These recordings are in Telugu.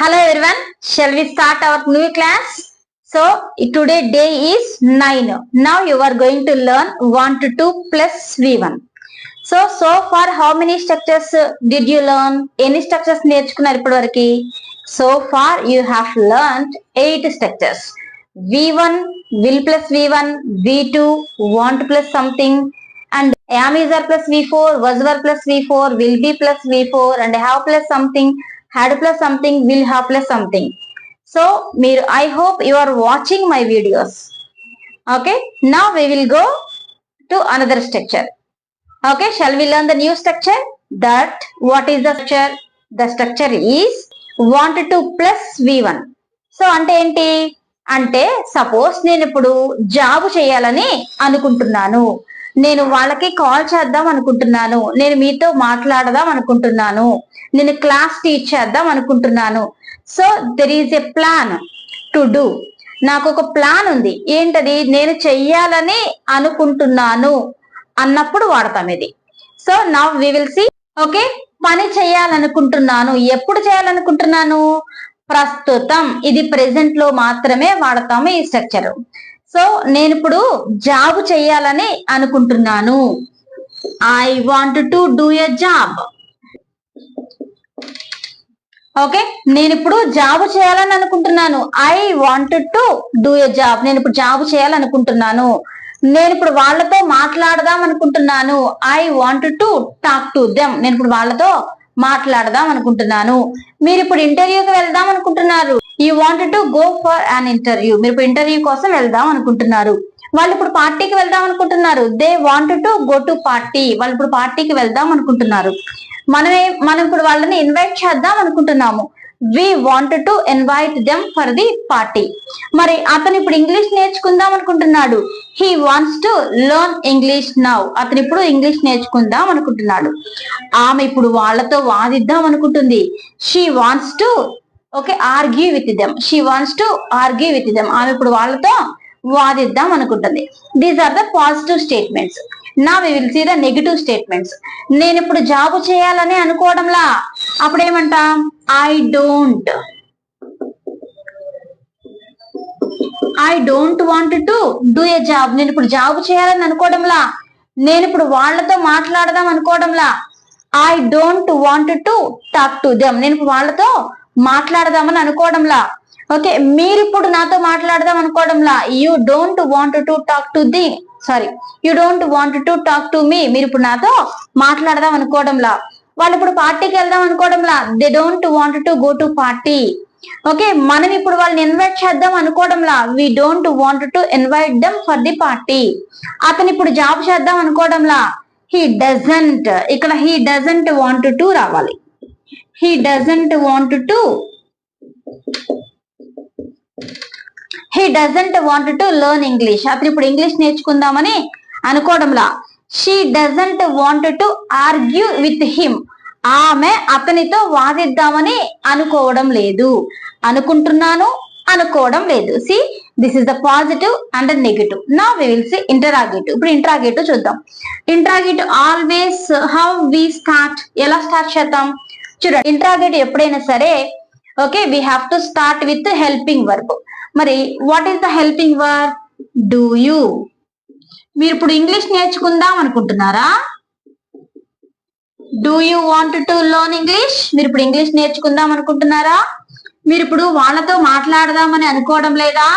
Hello everyone, shall we start our new class? So today day is 9. Now you are going to learn 1 to 2 plus V1. So so far how many structures did you learn? any structures నేర్చుకున్నారు ఇప్పటి వరకు so far you have learn eight structures V1 will plus V1, V2 want plus something and am is are plus V4, was were plus V4, will be plus V4 and have plus something, had plus something will have plus something so మీరు I hope you are watching my videos okay నా we will go to another structure okay shall will learn the new structure that what is the structure the structure is want to plus V one so అంటే ఏంటి? అంటే సపోజ్ నేను ఇప్పుడు జాబ్ చేయాలని అనుకుంటున్నాను. నేను వాళ్ళకి కాల్ చేద్దాం అనుకుంటున్నాను. నేను మీతో మాట్లాడదాం అనుకుంటున్నాను. నేను క్లాస్ టీచ్ చేద్దాం అనుకుంటున్నాను. So there is a plan to do నాకు ఒక ప్లాన్ ఉంది. ఏంటది? నేను చెయ్యాలని అనుకుంటున్నాను అన్నప్పుడు వాడతాం ఇది. సో నా వి విల్ సి ఓకే పని చేయాలనుకుంటున్నాను. ఎప్పుడు చేయాలనుకుంటున్నాను? ప్రస్తుతం. ఇది ప్రెసెంట్లో మాత్రమే వాడతాము ఈ స్ట్రక్చర్ సో నేను ఇప్పుడు జాబ్ చేయాలని అనుకుంటున్నాను. I want to do a job okay నేను ఇప్పుడు జాబ్ చేయాలని అనుకుంటున్నాను. I want to do a job నేను ఇప్పుడు జాబ్ చేయాలనుకుంటున్నాను. నేను ఇప్పుడు వాళ్ళతో మాట్లాడదాం అనుకుంటున్నాను. I want to talk to them నేను ఇప్పుడు వాళ్ళతో మాట్లాడదాం అనుకుంటున్నాను. మీరు ఇప్పుడు ఇంటర్వ్యూకి వెళ్దాం అనుకుంటున్నారు. You want to go for an interview మీరు ఇప్పుడు ఇంటర్వ్యూ కోసం వెళ్దాం అనుకుంటున్నారు. వాళ్ళు ఇప్పుడు పార్టీకి వెళ్దాం అనుకుంటున్నారు. They want to go to party వాళ్ళు ఇప్పుడు పార్టీకి వెళ్దాం అనుకుంటున్నారు. మనమే మనం ఇప్పుడు వాళ్ళని ఇన్వైట్ చేద్దాం అనుకుంటున్నాము. We want to invite them for the party మరి అతను ఇప్పుడు ఇంగ్లీష్ నేర్చుకుందాం అనుకుంటున్నాడు. He wants to learn English now అతను ఇప్పుడు ఇంగ్లీష్ నేర్చుకుందాం అనుకుంటున్నాడు. ఆమె ఇప్పుడు వాళ్ళతో వాదిద్దాం అనుకుంటుంది. She wants to okay argue with them. She wants to argue with them. ఆమె ఇప్పుడు వాళ్ళతో వాదిద్దాం అనుకుంటుంది. These are the positive statements నా we will see the negative statements నేను ఇప్పుడు జాబ్ చేయాలని అనుకోవడంలా. అప్పుడేమంటా? I don't I don't want to do a job నేను ఇప్పుడు జాబ్ చేయాలని అనుకోవడంలా. నేను ఇప్పుడు వాళ్ళతో మాట్లాడదాం అనుకోవడంలా. I don't want to talk to them నేను వాళ్ళతో మాట్లాడదామని అనుకోవడంలా. ఓకే మీరు ఇప్పుడు నాతో మాట్లాడదాం అనుకోవడంలా. You don't want to talk to the sorry you don't want to talk to me మీరు ఇప్పుడు నాతో మాట్లాడదాం అనుకోవడంలా. వాళ్ళు ఇప్పుడు పార్టీకి వెళ్దాం అనుకోవడంలా. They don't want to go to party okay మనం ఇప్పుడు వాళ్ళని ఇన్వైట్ చేద్దాం అనుకోవడంలా. We don't want to invite them for the party అతను ఇప్పుడు జాబ్ చేద్దాం అనుకోవడంలా. హీ డజంట్ ఇక్కడ హీ డజంట్ వాంట్ టు రావాలి. He doesn't want to he doesn't want to learn English అతను ఇప్పుడు ఇంగ్లీష్ నేర్చుకుందామని అనుకోవడంలా. She doesn't want to argue with him ఆమె అతనితో వాదిద్దామని అనుకోవడం లేదు. అనుకుంటున్నాను అనుకోవడం లేదు. See this is the positive and negative నా వి విల్ సి ఇంటరాగేటివ్ ఇప్పుడు ఇంటరాగేటివ్ చూద్దాం. Interrogative always how we start ఎలా స్టార్ట్ చేద్దాం? చూడండి ఇంటరాగేటివ్ ఎప్పుడైనా సరే okay we have to start with helping verb మరి what is the helping verb do you మీరు ఇప్పుడు ఇంగ్లీష్ నేర్చుకుందాం అనుకుంటున్నారా? Do you want to learn English మీరు ఇప్పుడు ఇంగ్లీష్ నేర్చుకుందాం అనుకుంటున్నారా? మీరు ఇప్పుడు వాళ్ళతో మాట్లాడదామని అనుకోవడం లేదా?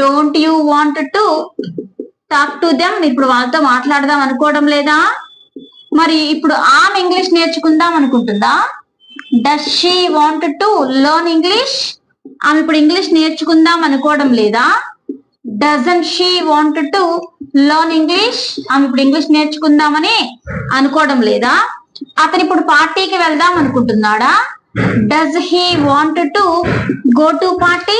Don't you want to talk to them ఇప్పుడు వాళ్ళతో మాట్లాడదాం అనుకోవడం లేదా? మరి ఇప్పుడు ఆమె ఇంగ్లీష్ నేర్చుకుందాం అనుకుంటుందా? Does she want to learn English ఆమె ఇప్పుడు ఇంగ్లీష్ నేర్చుకుందాం అనుకోవడం లేదా? Doesn't she want to learn English ఆమె ఇప్పుడు ఇంగ్లీష్ నేర్చుకుందామని అనుకోవడం లేదా? అతను ఇప్పుడు పార్టీకి వెళ్దాం అనుకుంటున్నాడా? Does he want to go to party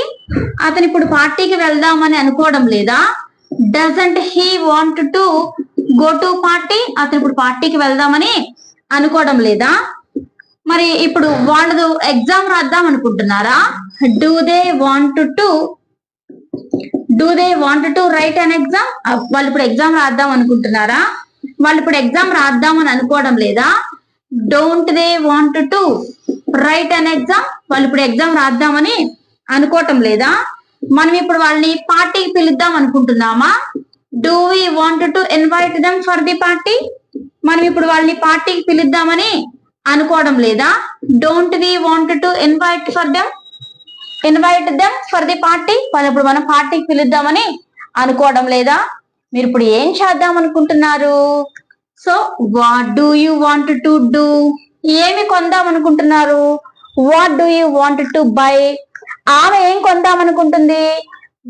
అతను ఇప్పుడు పార్టీకి వెళ్దామని అనుకోవడం లేదా? Doesn't he want to go to party అతను ఇప్పుడు పార్టీకి వెళ్దామని అనుకోవడం లేదా? మరి ఇప్పుడు వాళ్ళదు ఎగ్జామ్ రాద్దాం అనుకుంటున్నారా? Do they want to do they want to write an exam వాళ్ళు ఇప్పుడు ఎగ్జామ్ రాద్దాం అనుకుంటున్నారా? వాళ్ళు ఇప్పుడు ఎగ్జామ్ రాద్దాం అని అనుకోవడం లేదా? Don't they want to write an exam వాళ్ళు ఇప్పుడు ఎగ్జామ్ రాద్దామని అనుకోవటం లేదా? మనం ఇప్పుడు వాళ్ళని పార్టీకి పిలుద్దాం అనుకుంటున్నామా? Do we want to invite them for the party మనం ఇప్పుడు వాళ్ళని పార్టీకి పిలుద్దామని అనుకోవడం లేదా? Don't we want to invite for them invite them for the party వాళ్ళు ఇప్పుడు మనం పార్టీకి పిలుద్దామని అనుకోవడం లేదా? మీరు ఇప్పుడు ఏం చేద్దాం అనుకుంటున్నారు? So what do you want to do ఏమి కొందాం అనుకుంటున్నారు? What do you want to buy ఆమె ఏం కొందాం అనుకుంటుంది?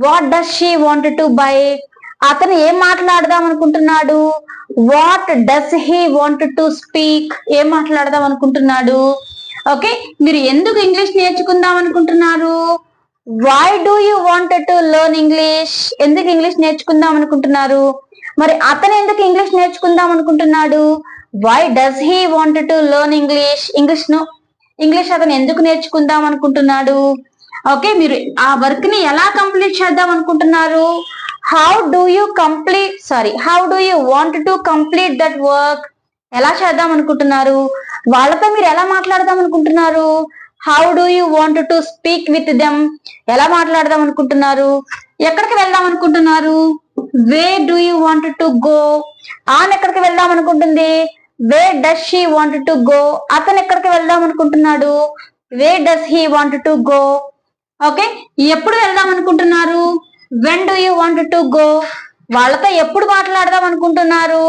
What does she want to buy అతను ఏం మాట్లాడదాం అనుకుంటున్నాడు? What does he want to speak ఏం మాట్లాడదాం అనుకుంటున్నాడు? ఓకే మీరు ఎందుకు ఇంగ్లీష్ నేర్చుకుందాం అనుకుంటున్నారు? Why do you want to learn English ఎందుకు ఇంగ్లీష్ నేర్చుకుందాం అనుకుంటున్నారు? మరి అతను ఎందుకు ఇంగ్లీష్ నేర్చుకుందాం అనుకుంటున్నాడు? Why does he want to learn English ఇంగ్లీష్ను English అతను ఎందుకు నేర్చుకుందాం అనుకుంటున్నాడు? ఓకే మీరు ఆ వర్క్ని ఎలా కంప్లీట్ చేద్దాం అనుకుంటున్నారు? How do you complete sorry how do you want to complete that work ఎలా చేద్దాం అనుకుంటున్నారు? వాళ్ళతో మీరు ఎలా మాట్లాడదాం అనుకుంటున్నారు? How do you want to speak with them ఎలా మాట్లాడదాం అనుకుంటున్నారు? ఎక్కడికి వెళ్దాం అనుకుంటున్నారు? Where do you want to go on ఎక్కడికి వెళ్దాం అనుకుంటుంది? Where does she want to go అతను ఎక్కడికి వెళ్దాం అనుకుంటున్నాడు? Where does he want to go okay ఎప్పుడు వెళ్దాం అనుకుంటున్నారు? When do you want to go వాళ్ళతో ఎప్పుడు మాట్లాడదాం అనుకుంటున్నారు?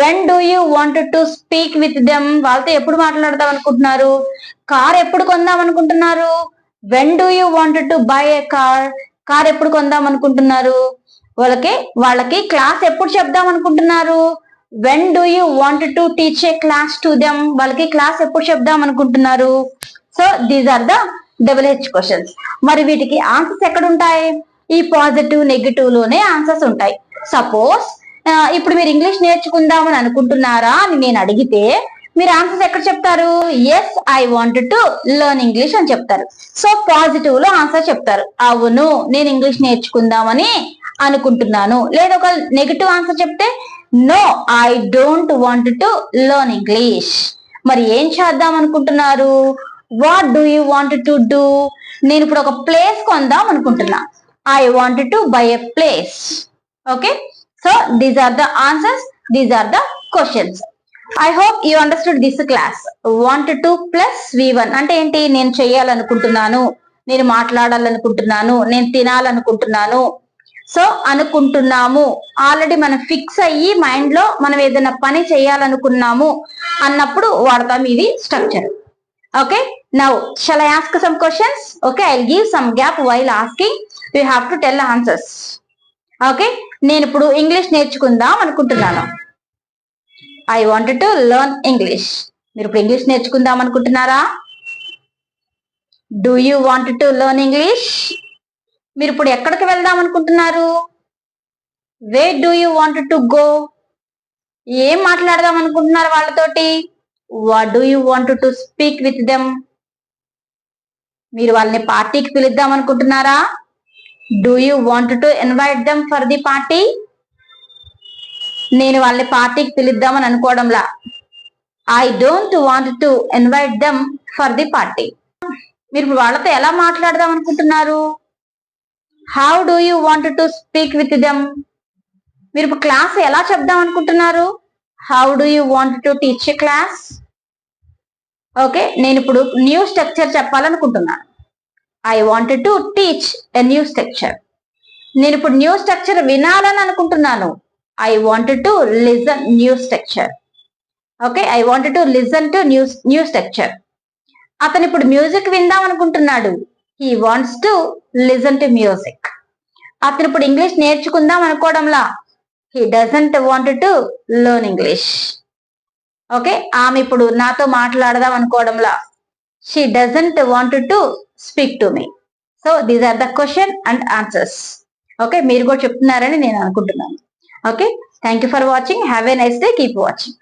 When do you want to speak with them వాళ్ళతో ఎప్పుడు మాట్లాడదాం అనుకుంటున్నారు? కార్ ఎప్పుడు కొందాం అనుకుంటున్నారు? When do you want to buy a car car ఎప్పుడు కొందాం అనుకుంటున్నారు? వాళ్ళకి వాళ్ళకి క్లాస్ ఎప్పుడు చెప్దాం అనుకుంటున్నారు? When do you want to teach a class to them వాళ్ళకి క్లాస్ ఎప్పుడు చెప్దాం అనుకుంటున్నారు? So these are the double H questions మరి వీటికి ఆన్సర్స్ ఎక్కడ ఉంటాయి ఈ పాజిటివ్ నెగిటివ్లోనే ఆన్సర్స్ ఉంటాయి. సపోజ్ ఇప్పుడు మీరు ఇంగ్లీష్ నేర్చుకుందామని అనుకుంటున్నారా అని నేను అడిగితే మీరు ఆన్సర్స్ ఎక్కడ చెప్తారు? Yes I want to learn English అని చెప్తారు. సో పాజిటివ్లో ఆన్సర్ చెప్తారు. అవును నేను ఇంగ్లీష్ నేర్చుకుందామని అనుకుంటున్నాను. లేదా ఒక నెగిటివ్ ఆన్సర్ చెప్తే no I don't want to learn English మరి ఏం చేద్దాం అనుకుంటున్నారు? What do you want to do నేను ఇప్పుడు ఒక ప్లేస్ కొందాం అనుకుంటున్నా. I want to buy a place okay so these are the answers These are the questions I hope you understood this class want to plus V one అంటే ఏంటి? నేను చేయాలనుకుంటున్నాను. నేను మాట్లాడాలనుకుంటున్నాను. నేను తినాలనుకుంటున్నాను. సో అనుకుంటున్నాము. ఆల్రెడీ మనం ఫిక్స్ అయ్యి మైండ్లో మనం ఏదైనా పని చేయాలనుకున్నాము అన్నప్పుడు వాడతాం ఇది structure okay now shall I ask some questions okay I give some gap while asking you have to tell answers okay నేను ఇప్పుడు ఇంగ్లీష్ నేర్చుకుందాం అనుకుంటున్నాను. I want to learn English మీరు ఇప్పుడు ఇంగ్లీష్ నేర్చుకుందాం అనుకుంటున్నారా? Do you want to learn English మీరు ఇప్పుడు ఎక్కడికి వెళ్దాం అనుకుంటున్నారు? Where do you want to go ఏం మాట్లాడదాం అనుకుంటున్నారు వాళ్ళతోటి? What do you want to speak with them మీరు వాళ్ళని పార్టీకి పిలుద్దాం అనుకుంటున్నారా? Do you want to invite them for the party నేను వాళ్ళని పార్టీకి పిలుద్దామని అనుకోవడంలా. I don't want to invite them for the party మీరు వాళ్ళతో ఎలా మాట్లాడదాం అనుకుంటున్నారు? How do you want to speak with them మీరు ఇప్పుడు క్లాస్ ఎలా చెప్దాం అనుకుంటున్నారు? How do you want to teach a class okay నేను ఇప్పుడు న్యూ స్ట్రక్చర్ చెప్పాలనుకుంటున్నాను. I want to teach a new structure నేను ఇప్పుడు న్యూ స్ట్రక్చర్ వినాలని అనుకుంటున్నాను. I want to listen new structure okay I want to listen to new new structure అతను ఇప్పుడు మ్యూజిక్ విందాం అనుకుంటున్నాడు. He wants to listen to music అతను ఇప్పుడు ఇంగ్లీష్ నేర్చుకుందాం అనుకోవడంలా. He doesn't want to learn English okay ఆమె ఇప్పుడు నాతో మాట్లాడదాం అనుకోవడంలా. She doesn't want to speak to me so these are the question and answers okay మీరు కూడా చెప్తున్నారని నేను అనుకుంటున్నాను. Okay thank you for watching have a nice day keep watching